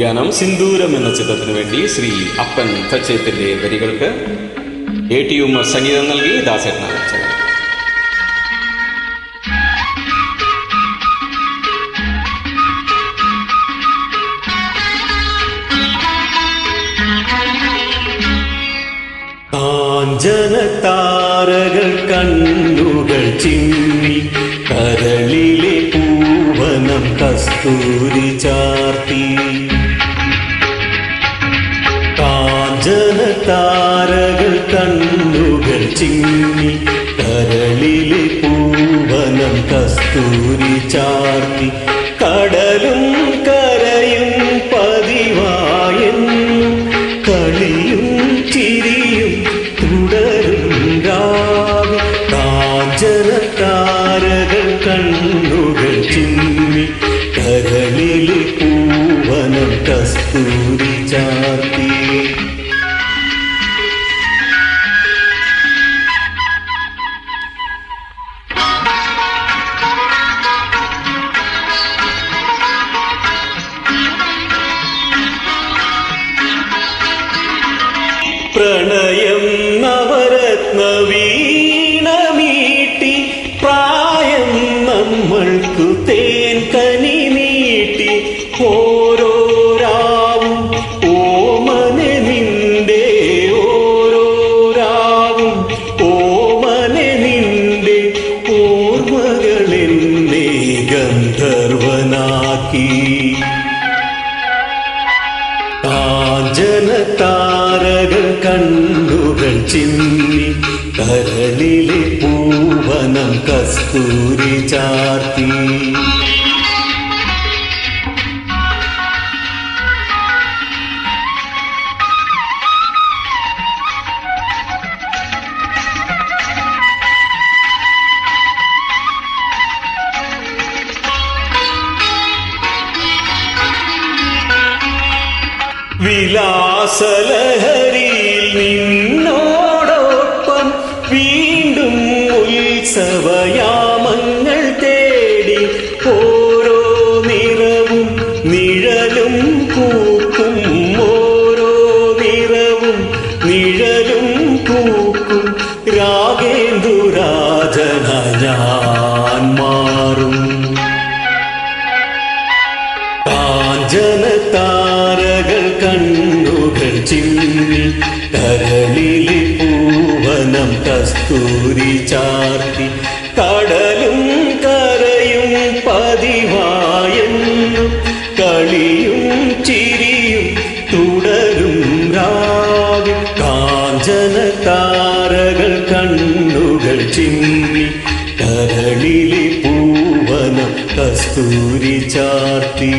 ഗാനം സിന്ദൂരം എന്ന ചിത്രത്തിന് വേണ്ടി ശ്രീ അപ്പൻ തച്ചേത്തിന്റെ വരികൾക്ക് എ ടി ഉമ്മർ സംഗീതം നൽകി ദാസേട്ടനാണ് കാഞ്ചന കണ്ണുകൾ ചിമ്മി കരളിലെ പൂവനം കസ്തൂരി ചാർത്തി. കാഞ്ചന കണ്ണുകൾ ചിമ്മി കരളിലെ പൂവനം കസ്തൂരി കരളിലെ പൂവനം കസ്തൂരി ചാർത്തി. പ്രണയം നവരത്ന കണ്ണുകൾ ചിന്നി കരളിലെ പൂവനം കസ്തൂരി ചാർത്തി. വിലാസലഹരിയിൽ നിന്നോടൊപ്പം വീണ്ടും ഉത്സവയാമങ്ങൾ തേടി ഓരോ നിറവും നിഴലും കൂക്കും ഓരോ നിറവും നിഴലും കൂക്കും രാഗേന്ദുരാജന ഞാൻ മാറും ജനതാ ചിമ്മി കരളിലെ പൂവനം കസ്തൂരി ചാർത്തി കടലും കരയും പതിവായെന്നും കളിയും ചിരിയും തുടരും രാവി കാഞ്ചന താരകൾ കണ്ണുകൾ ചിമ്മി കരളിലെ പൂവനം കസ്തൂരി ചാർത്തി.